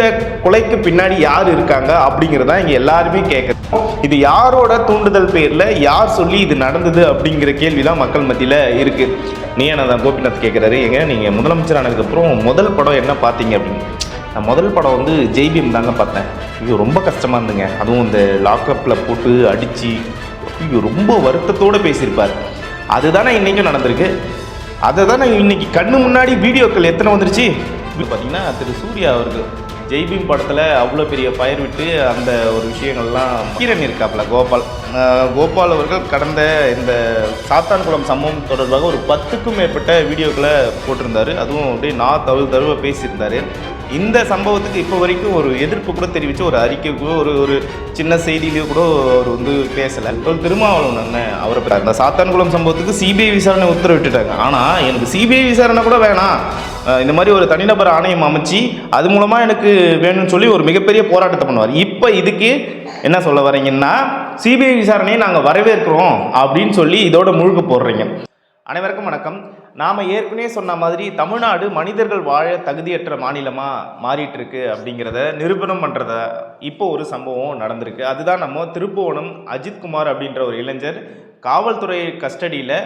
இந்த கொலைக்கு பின்னாடி யார் இருக்காங்க அப்படிங்கிறதா இங்கே எல்லாருமே கேட்குறது இது யாரோட தூண்டுதல் பேரில் யார் சொல்லி இது நடந்தது அப்படிங்கிற கேள்வி தான் மக்கள் மத்தியில் இருக்குது நீ நீயானதான் கோபிநாத் கேட்குறாரு ஏங்க நீங்கள் முதலமைச்சர் ஆனதுக்கப்புறம் முதல் படம் என்ன பார்த்தீங்க அப்படின்னு? நான் முதல் படம் வந்து ஜெய்பீம் தாங்க பார்த்தேன். ஐயோ ரொம்ப கஷ்டமாக இருந்துங்க. அதுவும் இந்த லாக்அப்பில் போட்டு அடித்து ஐயோ ரொம்ப வருத்தத்தோடு பேசியிருப்பார். அதுதானே இன்றைக்கும் நடந்திருக்கு. அதை தானே இன்னைக்கு கண்ணு முன்னாடி வீடியோக்கள் எத்தனை வந்துருச்சு? இப்போ பார்த்தீங்கன்னா திரு சூர்யா அவர்கள் ஜெய்பீம் படத்தில் அவ்வளோ பெரிய பயிர் விட்டு அந்த ஒரு விஷயங்கள்லாம் கீரன் இருக்காப்புல கோபால். கோபால் அவர்கள் கடந்த இந்த சாத்தான்குளம் சம்பவம் தொடர்பாக ஒரு பத்துக்கும் மேற்பட்ட வீடியோக்களை போட்டிருந்தார். அதுவும் அப்படியே நான் தழுவு தழுவ பேசியிருந்தார். இந்த சம்பவத்துக்கு இப்போ வரைக்கும் ஒரு எதிர்ப்பு கூட தெரிவித்து ஒரு அறிக்கை கூட ஒரு ஒரு சின்ன செய்தியிலேயே கூட அவர் வந்து பேசலை. ஒரு திருமாவளவன் அவரை அந்த சாத்தான்குளம் சம்பவத்துக்கு சிபிஐ விசாரணை உத்தரவிட்டுட்டாங்க. ஆனால் எனக்கு சிபிஐ விசாரணை கூட வேணாம். இந்த மாதிரி ஒரு தனிநபர் ஆணையம் அமைச்சு அது மூலமாக எனக்கு வேணும்னு சொல்லி ஒரு மிகப்பெரிய போராட்டத்தை பண்ணுவார். இப்போ இதுக்கு என்ன சொல்ல வரீங்கன்னா சிபிஐ விசாரணையை நாங்கள் வரவேற்கிறோம் அப்படின்னு சொல்லி இதோட முழுக்க போடுறீங்க. அனைவருக்கும் வணக்கம். நாம் ஏற்கனவே சொன்ன மாதிரி தமிழ்நாடு மனிதர்கள் வாழ தகுதியற்ற மாநிலமாக மாறிட்டுருக்கு அப்படிங்கிறத நிரூபணம் பண்ணுறத இப்போ ஒரு சம்பவம் நடந்திருக்கு. அதுதான் நம்ம திருப்புவனம் அஜித்குமார் அப்படின்ற ஒரு இளைஞர் காவல்துறை கஸ்டடியில்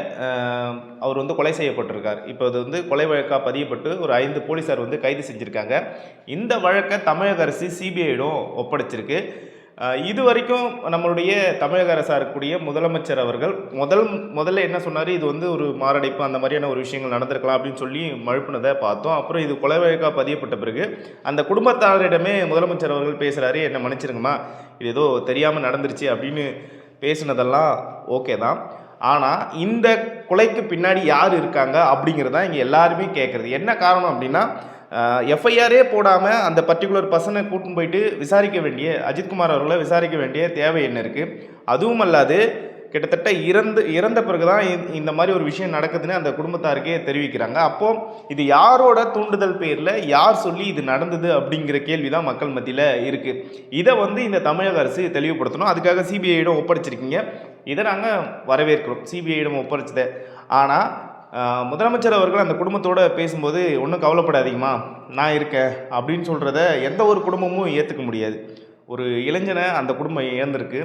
அவர் வந்து கொலை செய்யப்பட்டிருக்கார். இப்போ அது வந்து கொலை வழக்காக பதியப்பட்டு ஒரு ஐந்து போலீஸார் வந்து கைது செஞ்சுருக்காங்க. இந்த வழக்கை தமிழக அரசு சிபிஐடும் ஒப்படைச்சிருக்கு. இது வரைக்கும் நம்மளுடைய தமிழக அரசாக இருக்கக்கூடிய முதலமைச்சர் அவர்கள் முதல் முதல்ல என்ன சொன்னார்? இது வந்து ஒரு மாரடைப்பு அந்த மாதிரியான ஒரு விஷயங்கள் நடந்திருக்கலாம் அப்படின்னு சொல்லி மழுப்புனதை பார்த்தோம். அப்புறம் இது கொலை வழக்காக பதியப்பட்ட பிறகு அந்த குடும்பத்தாரிடமே முதலமைச்சர் அவர்கள் பேசுகிறாரு என்னை மன்னிச்சிருங்கம்மா இது ஏதோ தெரியாமல் நடந்துருச்சு அப்படின்னு பேசுனதெல்லாம் ஓகே தான். ஆனால் இந்த கொலைக்கு பின்னாடி யார் இருக்காங்க அப்படிங்கிறது தான் இங்கே எல்லாருமே கேட்குறது என்ன காரணம் அப்படின்னா எஃப்ஐஆரே போடாமல் அந்த பர்டிகுலர் பர்சனை கூட்டின்னு போயிட்டு விசாரிக்க வேண்டிய அஜித்குமார் அவர்களை விசாரிக்க வேண்டிய தேவை என்ன இருக்குது அதுவும் அல்லாது கிட்டத்தட்ட இறந்து இறந்த பிறகு தான் இந்த மாதிரி ஒரு விஷயம் நடக்குதுன்னு அந்த குடும்பத்தாருக்கே தெரிவிக்கிறாங்க. அப்போது இது யாரோட தூண்டுதல் பேரில் யார் சொல்லி இது நடந்தது அப்படிங்கிற கேள்வி தான் மக்கள் மத்தியில் இருக்குது இதை வந்து இந்த தமிழக அரசு தெளிவுபடுத்தணும். அதுக்காக சிபிஐயிடம் ஒப்படைச்சிருக்கீங்க. இதை நாங்கள் வரவேற்கிறோம். சிபிஐயிடம் ஒப்படைச்சதை. ஆனால் முதலமைச்சர் அவர்கள் அந்த குடும்பத்தோடு பேசும்போது ஒன்றும் கவலைப்படாதீங்கம்மா நான் இருக்கேன் அப்படின்னு சொல்கிறத எந்த ஒரு குடும்பமும் ஏற்றுக்க முடியாது. ஒரு இளைஞனை அந்த குடும்பம் இழந்திருக்கு.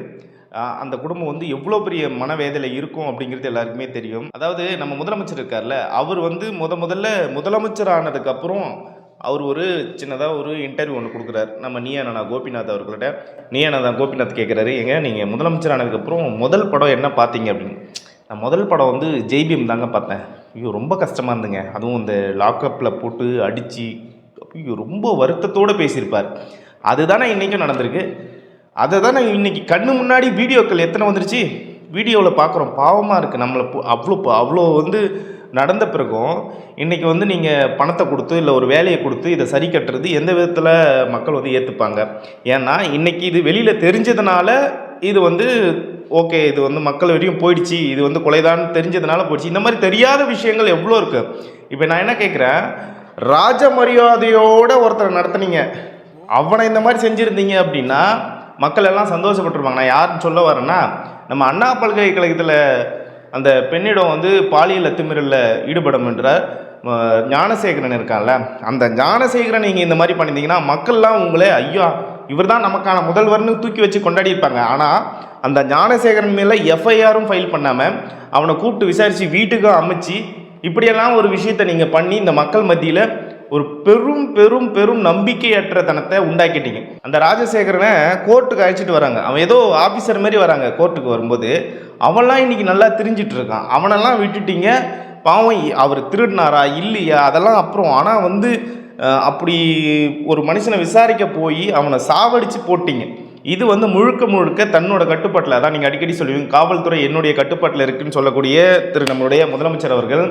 அந்த குடும்பம் வந்து எவ்வளோ பெரிய மனவேதலை இருக்கும் அப்படிங்கிறது எல்லாருக்குமே தெரியும். அதாவது நம்ம முதலமைச்சர் இருக்கார்ல அவர் வந்து முத முதல்ல முதலமைச்சர் ஆனதுக்கப்புறம் அவர் ஒரு சின்னதாக ஒரு இன்டர்வியூ ஒன்று கொடுக்குறாரு. நம்ம நீயானா கோபிநாத் அவர்கள்ட்ட. நீயானா கோபிநாத் கேட்குறாரு ஏங்க நீங்கள் முதலமைச்சர் ஆனதுக்கப்புறம் முதல் படம் என்ன பார்த்தீங்க அப்படின்னு. நான் முதல் படம் வந்து ஜெய்பிஎம் தாங்க பார்த்தேன் ஐயோ ரொம்ப கஷ்டமாக இருந்துங்க. அதுவும் இந்த லாக்அப்பில் போட்டு அடித்து ஐயோ ரொம்ப வருத்தத்தோடு பேசியிருப்பார். அதுதானே இன்றைக்கும் நடந்திருக்கு. அதை தானே இன்றைக்கி கண்ணு முன்னாடி வீடியோக்கள் எத்தனை வந்துருச்சு? வீடியோவில் பார்க்குறோம். பாவமாக இருக்குது நம்மளை பு- அவ்வளோ அவ்வளோ வந்து நடந்த பிறகும் இன்றைக்கி வந்து நீங்கள் பணத்தை கொடுத்து இல்லை ஒரு வேலையை கொடுத்து இதை சரி கட்டுறது எந்த விதத்தில் மக்கள் வந்து ஏற்றுப்பாங்க ஏன்னா இன்றைக்கி இது வெளியில் தெரிஞ்சதுனால இது வந்து ஓகே இது வந்து மக்கள் வரையும் போயிடுச்சு இது வந்து கொலைதான் தெரிஞ்சதுனால போயிடுச்சு. இந்த மாதிரி தெரியாத விஷயங்கள் எவ்வளோ இருக்குது இப்போ நான் என்ன கேட்குறேன்? ராஜ மரியாதையோடு ஒருத்தரை நடத்துனீங்க. அவனை இந்த மாதிரி செஞ்சுருந்தீங்க அப்படின்னா மக்கள் எல்லாம் சந்தோஷப்பட்டிருப்பாங்க. நான் யாருன்னு சொல்ல வரேன்னா நம்ம அண்ணா பல்கலைக்கழகத்தில் அந்த பெண்ணிடம் வந்து பாலியல் அத்துமீறலில் ஈடுபடும் என்ற ஞானசேகரன் இருக்கான்ல. அந்த ஞானசேகரன் நீங்கள் இந்த மாதிரி பண்ணியிருந்தீங்கன்னா மக்கள்லாம் உங்களே ஐயா இவர் தான் நமக்கான முதல்வர்னு தூக்கி வச்சு கொண்டாடி இருப்பாங்க ஆனால் அந்த ஞானசேகரன் மேலே எஃப்ஐஆரும் ஃபைல் பண்ணாமல் அவனை கூப்பிட்டு விசாரித்து வீட்டுக்கும் அமைச்சு இப்படியெல்லாம் ஒரு விஷயத்தை நீங்கள் பண்ணி இந்த மக்கள் மத்தியில் ஒரு பெரும் பெரும் பெரும் நம்பிக்கையற்ற தனத்தை உண்டாக்கிட்டீங்க. அந்த ராஜசேகரனை கோர்ட்டுக்கு அழைச்சிட்டு வராங்க. அவன் ஏதோ ஆஃபீஸர் மாதிரி வராங்க கோர்ட்டுக்கு வரும்போது. அவன்லாம் இன்னைக்கு நல்லா தெரிஞ்சிட்டு இருக்கான். அவனெல்லாம் விட்டுட்டீங்க. பாவம் அவர் திருடினாரா இல்லையா? அதெல்லாம் அப்புறம். ஆனால் வந்து அப்படி ஒரு மனுஷனை விசாரிக்க போய் அவனை சாவடித்து போட்டீங்க. இது வந்து முழுக்க முழுக்க தன்னோட கட்டுப்பாட்டில் அதான் நீங்கள் அடிக்கடி சொல்லுவீங்க காவல்துறை என்னுடைய கட்டுப்பாட்டில் இருக்குன்னு சொல்லக்கூடிய திரு நம்மளுடைய முதலமைச்சர் அவர்கள்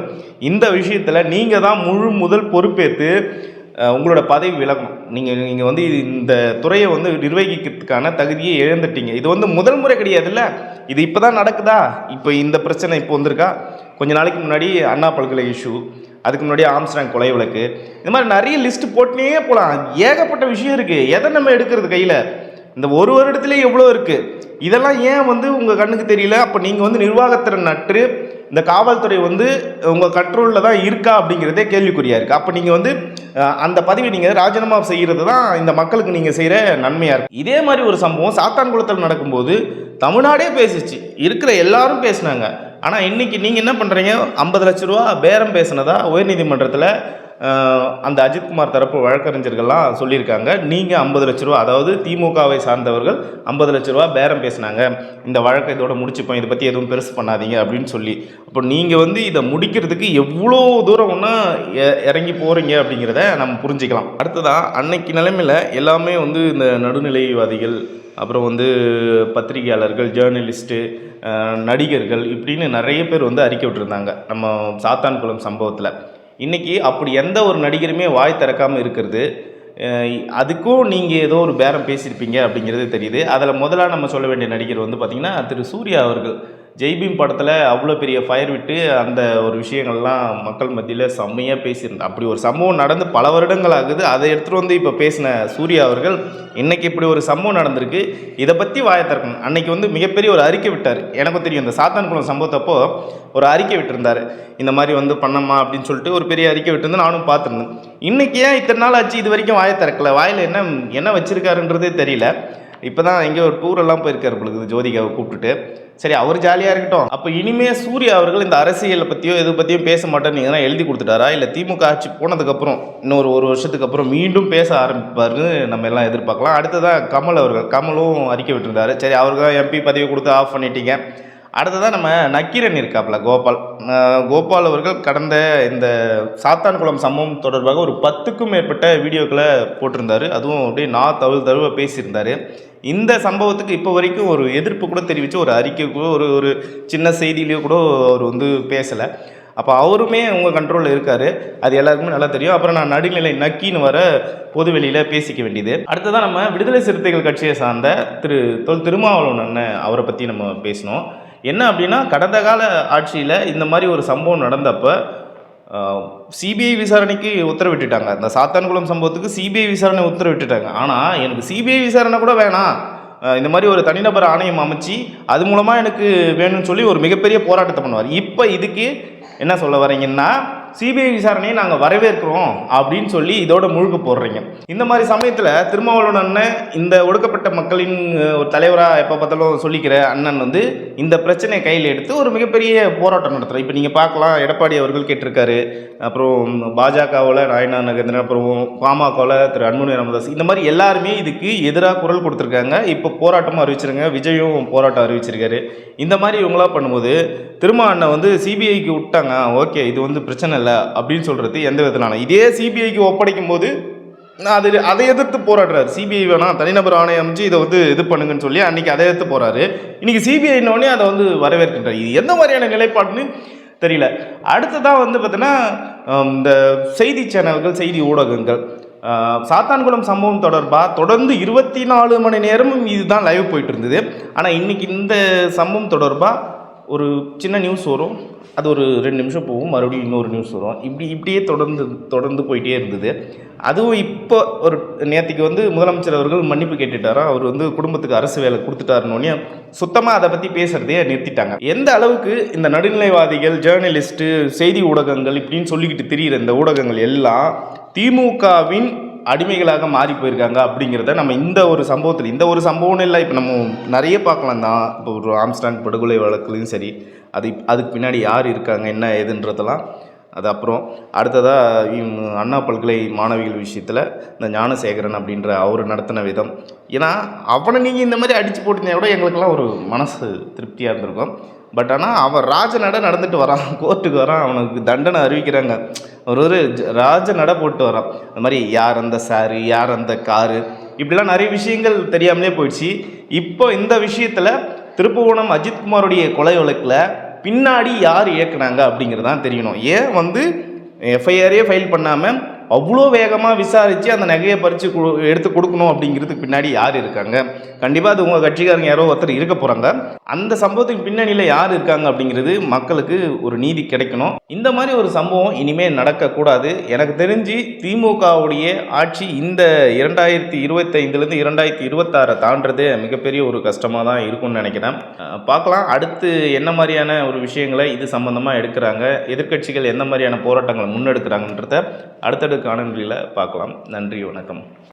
இந்த விஷயத்தில் நீங்கள் தான் முழு முதல் பொறுப்பேற்று உங்களோட பதவி விலகும் நீங்கள் நீங்கள் வந்து இந்த துறையை வந்து நிர்வகிக்கிறதுக்கான தகுதியை இழந்துட்டீங்க. இது வந்து முதல் முறை கிடையாதுல்ல? இது இப்போ தான் நடக்குதா? இப்போ இந்த பிரச்சனை இப்போ வந்திருக்கா? கொஞ்ச நாளைக்கு முன்னாடி அண்ணா பல்கலை இஷ்யூ அதுக்கு முன்னாடி ஆம்ஸ்டாங் கொலை வழக்கு இந்த மாதிரி நிறைய லிஸ்ட் போட்டுனே போகலாம் ஏகப்பட்ட விஷயம் இருக்குது எதை நம்ம எடுக்கிறது கையில்? இந்த ஒரு வருடத்துலேயே எவ்வளோ இருக்குது இதெல்லாம் ஏன் வந்து உங்கள் கண்ணுக்கு தெரியல? அப்போ நீங்கள் வந்து நிர்வாகத்திறன் நற்று இந்த காவல்துறை வந்து உங்கள் கண்ட்ரோலில் தான் இருக்கா அப்படிங்கிறதே கேள்விக்குறியாக இருக்குது அப்போ நீங்கள் வந்து அந்த பதவி நீங்கள் ராஜினாமா செய்கிறது தான் இந்த மக்களுக்கு நீங்கள் செய்கிற நன்மையாக இருக்கும் இதே மாதிரி ஒரு சம்பவம் சாத்தான்குளத்தில் நடக்கும்போது தமிழ்நாடே பேசிச்சு. இருக்கிற எல்லாரும் பேசினாங்க. ஆனால் இன்றைக்கி நீங்கள் என்ன பண்ணுறீங்க ஐம்பது லட்ச ரூபா பேரம் பேசினதா உயர்நீதிமன்றத்தில் அந்த அஜித்குமார் தரப்பு வழக்கறிஞர்கள்லாம் சொல்லியிருக்காங்க. நீங்கள் ஐம்பது லட்ச ரூபா அதாவது திமுகவை சார்ந்தவர்கள் ஐம்பது லட்ச ரூபா பேரம் பேசினாங்க. இந்த வழக்கை இதோட முடிச்சுப்போம் இதை பற்றி எதுவும் பெருசு பண்ணாதீங்க அப்படின்னு சொல்லி. அப்போ நீங்கள் வந்து இதை முடிக்கிறதுக்கு எவ்வளோ தூரம் ஒன்றா இறங்கி போகிறீங்க அப்படிங்கிறத நம்ம புரிஞ்சுக்கலாம். அடுத்ததாக அன்னைக்கு நிலைமையில் எல்லாமே வந்து இந்த நடுநிலைவாதிகள் அப்புறம் வந்து பத்திரிகையாளர்கள் ஜேர்னலிஸ்ட்டு நடிகர்கள் இப்படின்னு நிறைய பேர் வந்து அறிக்கை விட்டுருந்தாங்க. நம்ம சாத்தான்குளம் சம்பவத்தில். இன்றைக்கி அப்படி எந்த ஒரு நடிகருமே வாய் திறக்காமல் இருக்கிறது. அதுக்கும் நீங்கள் ஏதோ ஒரு பேரம் பேசியிருப்பீங்க அப்படிங்கிறது தெரியுது. அதில் முதலாக நம்ம சொல்ல வேண்டிய நடிகர் வந்து பார்த்திங்கன்னா திரு சூர்யா அவர்கள். ஜெய்பீம் படத்தில் அவ்வளோ பெரிய ஃபயர் விட்டு அந்த ஒரு விஷயங்கள்லாம் மக்கள் மத்தியில் செம்மையாக பேசியிருந்தா அப்படி ஒரு சம்பவம் நடந்து பல வருடங்கள் ஆகுது. அதை எடுத்துகிட்டு வந்து இப்போ பேசின சூர்யா அவர்கள் இன்றைக்கி இப்படி ஒரு சம்பவம் நடந்திருக்கு. இதை பற்றி வாயை திறக்கணும். அன்னைக்கு வந்து மிகப்பெரிய ஒரு அறிக்கை விட்டார். எனக்கும் தெரியும் இந்த சாத்தான்குளம் சம்பவத்தப்போ ஒரு அறிக்கை விட்டிருந்தார். இந்த மாதிரி வந்து பண்ணம்மா அப்படின்னு சொல்லிட்டு ஒரு பெரிய அறிக்கை விட்டுருந்து நானும் பார்த்துருந்தேன். இன்றைக்கி ஏன் இத்தனை நாள் ஆச்சு? இது வரைக்கும் வாயை திறக்கல. வாயில் என்ன என்ன வச்சுருக்காருன்றதே தெரியல. இப்போ தான் எங்கேயோ ஒரு டூரெல்லாம் போயிருக்கார் போயிருக்காரு பொழுது ஜோதிகாவை கூப்பிட்டுட்டு. சரி அவர் ஜாலியாக இருக்கட்டும். அப்போ இனிமே சூர்யா அவர்கள் இந்த அரசியலை பற்றியோ எது பற்றியும் பேச மாட்டேன்னு நீங்கள் எழுதி கொடுத்துட்டாரா? இல்லை திமுக ஆட்சி போனதுக்கப்புறம் இன்னொரு ஒரு வருஷத்துக்கு அப்புறம் மீண்டும் பேச ஆரம்பிப்பார்னு நம்ம எல்லாம் எதிர்பார்க்கலாம். அடுத்ததான் கமல் அவர்கள் கமலும் அறிக்கை விட்டுருந்தாரு. சரி அவருக்கு தான் எம்பி பதவி கொடுத்து ஆஃப் பண்ணிட்டீங்க. அடுத்ததாக நம்ம நக்கீரன் இருக்காப்புல கோபால். கோபால் அவர்கள் கடந்த இந்த சாத்தான்குளம் சம்பவம் தொடர்பாக ஒரு பத்துக்கும் மேற்பட்ட வீடியோக்களை போட்டிருந்தார். அதுவும் அப்படியே நான் தவிர தழுவ பேசியிருந்தார். இந்த சம்பவத்துக்கு இப்போ வரைக்கும் ஒரு எதிர்ப்பு கூட தெரிவித்து ஒரு அறிக்கை கூட ஒரு ஒரு சின்ன செய்தியிலையோ கூட அவர் வந்து பேசலை. அப்போ அவருமே உங்கள் கண்ட்ரோலில் இருக்கார். அது எல்லாருக்குமே நல்லா தெரியும். அப்புறம் நான் நடுநிலை நக்கின்னு வர பொது வெளியில் பேசிக்க வேண்டியது. அடுத்ததான் நம்ம விடுதலை சிறுத்தைகள் கட்சியை சார்ந்த திரு தொல் திருமாவளவன் அண்ணன் அவரை பற்றி நம்ம பேசினோம் என்ன அப்படின்னா கடந்த கால ஆட்சியில் இந்த மாதிரி ஒரு சம்பவம் நடந்தப்போ சிபிஐ விசாரணைக்கு உத்தரவிட்டுட்டாங்க. இந்த சாத்தான்குளம் சம்பவத்துக்கு சிபிஐ விசாரணை உத்தரவிட்டுட்டாங்க. ஆனால் எனக்கு சிபிஐ விசாரணை கூட வேணாம். இந்த மாதிரி ஒரு தனிநபர் ஆணையம் அமைச்சு அது மூலமாக எனக்கு வேணும்னு சொல்லி ஒரு மிகப்பெரிய போராட்டத்தை பண்ணுவார். இப்போ இதுக்கு என்ன சொல்ல வரீங்கன்னா சிபிஐ விசாரணையை நாங்கள் வரவேற்கிறோம் அப்படின்னு சொல்லி இதோட முழுக்க போடுறீங்க. இந்த மாதிரி சமயத்தில் திருமாவளவன் அண்ணன் இந்த ஒடுக்கப்பட்ட மக்களின் ஒரு தலைவராக எப்போ பார்த்தாலும் சொல்லிக்கிற அண்ணன் வந்து இந்த பிரச்சனையை கையில் எடுத்து ஒரு மிகப்பெரிய போராட்டம் நடத்துகிறோம் இப்போ நீங்கள் பார்க்கலாம் எடப்பாடி அவர்கள் கேட்டிருக்காரு. அப்புறம் பாஜகவில் நாயனா நகேந்திரன் அப்புறம் பாமகவில் திரு அன்புமணி ராமதாஸ். இந்த மாதிரி எல்லாருமே இதுக்கு எதிராக குரல் கொடுத்துருக்காங்க. இப்போ போராட்டமும் அறிவிச்சிருங்க விஜயும் போராட்டம் அறிவிச்சிருக்காரு. இந்த மாதிரி இவங்களா பண்ணும்போது திரும்ப அண்ணன் வந்து சிபிஐக்கு விட்டாங்க. ஓகே இது வந்து பிரச்சனை இல்லை அப்படின்னு சொல்கிறது எந்த விதத்திலான இதே சிபிஐக்கு ஒப்படைக்கும் போது நான் அது அதை எதிர்த்து போராடுறாரு. சிபிஐ வேணாம் தனிநபர் ஆணையம் அமைச்சு இதை வந்து இது பண்ணுங்கன்னு சொல்லி அன்றைக்கி அதை எதிர்த்து போகிறாரு இன்றைக்கி சிபிஐனோடனே அதை வந்து வரவேற்கின்றார். இது எந்த மாதிரியான நிலைப்பாடுன்னு தெரியல. அடுத்ததாக வந்து பார்த்தீங்கன்னா இந்த செய்தி சேனல்கள் செய்தி ஊடகங்கள். சாத்தான்குளம் சம்பவம் தொடர்பாக தொடர்ந்து இருபத்தி நாலு மணி நேரமும் இதுதான் லைவ் போயிட்டு இருந்தது. ஆனால் இன்றைக்கி இந்த சம்பவம் தொடர்பாக ஒரு சின்ன நியூஸ் வரும். அது ஒரு ரெண்டு நிமிஷம் போகும். மறுபடியும் இன்னொரு நியூஸ் வரும். இப்படி இப்படியே தொடர்ந்து தொடர்ந்து போயிட்டே இருந்தது. அதுவும் இப்போ ஒரு நேற்றுக்கு வந்து முதலமைச்சர் அவர்கள் மன்னிப்பு கேட்டுட்டாரா? அவர் வந்து குடும்பத்துக்கு அரசு வேலை கொடுத்துட்டாருன்னொடனே சுத்தமாக அதை பற்றி பேசுகிறதையே நிறுத்திட்டாங்க. எந்த அளவுக்கு இந்த நடுநிலைவாதிகள் ஜேர்னலிஸ்ட்டு செய்தி ஊடகங்கள் இப்படின்னு சொல்லிக்கிட்டு திரியிற இந்த ஊடகங்கள் எல்லாம் திமுகவின் அடிமைகளாக மாறி போயிருக்காங்க அப்படிங்கிறத நம்ம இந்த ஒரு சம்பவத்தில் இந்த ஒரு சம்பவம்னு இல்லை இப்போ நம்ம நிறைய பார்க்கலாம் தான். இப்போ ஒரு ஆம்ஸ்டாங் படுகொலை வழக்குலையும் சரி அது அதுக்கு பின்னாடி யார் இருக்காங்க என்ன ஏதுன்றதெல்லாம். அது அப்புறம் அடுத்ததாக அண்ணா பல்கலை மாணவிகள் விஷயத்தில் இந்த ஞானசேகரன் அப்படின்ற அவர் நடத்தின விதம். ஏன்னா அவனை நீங்கள் இந்த மாதிரி அடித்து போட்டிருந்தா கூட எங்களுக்கெல்லாம் ஒரு மனசு திருப்தியாக இருந்திருக்கும். பட் ஆனால் அவன் ராஜ நட நடந்துட்டு வரான். கோர்ட்டுக்கு வரான். அவனுக்கு தண்டனை அறிவிக்கிறாங்க. ஒரு ஒரு ஜ- ராஜ நட போட்டு வரான். அந்த மாதிரி யார் அந்த சாரு யார் அந்த காரு? இப்படிலாம் நிறைய விஷயங்கள் தெரியாமலே போயிடுச்சு. இப்போ இந்த விஷயத்தில் திருப்புவனம் அஜித்குமாருடைய கொலை வழக்கில் பின்னாடி யார் இயக்குனாங்க அப்படிங்கிறது தான் தெரியணும். ஏன் வந்து எஃப்ஐஆரே ஃபைல் பண்ணாமல் அவ்வளோ வேகமாக விசாரித்து அந்த நகையை பறித்து எடுத்து கொடுக்கணும் அப்படிங்கிறதுக்கு பின்னாடி யார் இருக்காங்க? கண்டிப்பாக அது உங்கள் கட்சிக்காரங்க யாரோ ஒருத்தர் இருக்க போகிறாங்க அந்த சம்பவத்துக்கு பின்னணியில் யார் இருக்காங்க அப்படிங்கிறது மக்களுக்கு ஒரு நீதி கிடைக்கணும். இந்த மாதிரி ஒரு சம்பவம் இனிமேல் நடக்கக்கூடாது. எனக்கு தெரிஞ்சு திமுகவுடைய ஆட்சி இந்த இரண்டாயிரத்தி இருபத்தைந்துலேருந்து இரண்டாயிரத்தி இருபத்தாறை தாண்டதே மிகப்பெரிய ஒரு கஷ்டமாக தான் இருக்கும்னு நினைக்கிறேன். பார்க்கலாம். அடுத்து என்ன மாதிரியான ஒரு விஷயங்களை இது சம்மந்தமாக எடுக்கிறாங்க? எதிர்க்கட்சிகள் எந்த மாதிரியான போராட்டங்களை முன்னெடுக்கிறாங்கன்றத அடுத்தடுத்து காணொலியில் பார்க்கலாம். நன்றி வணக்கம்.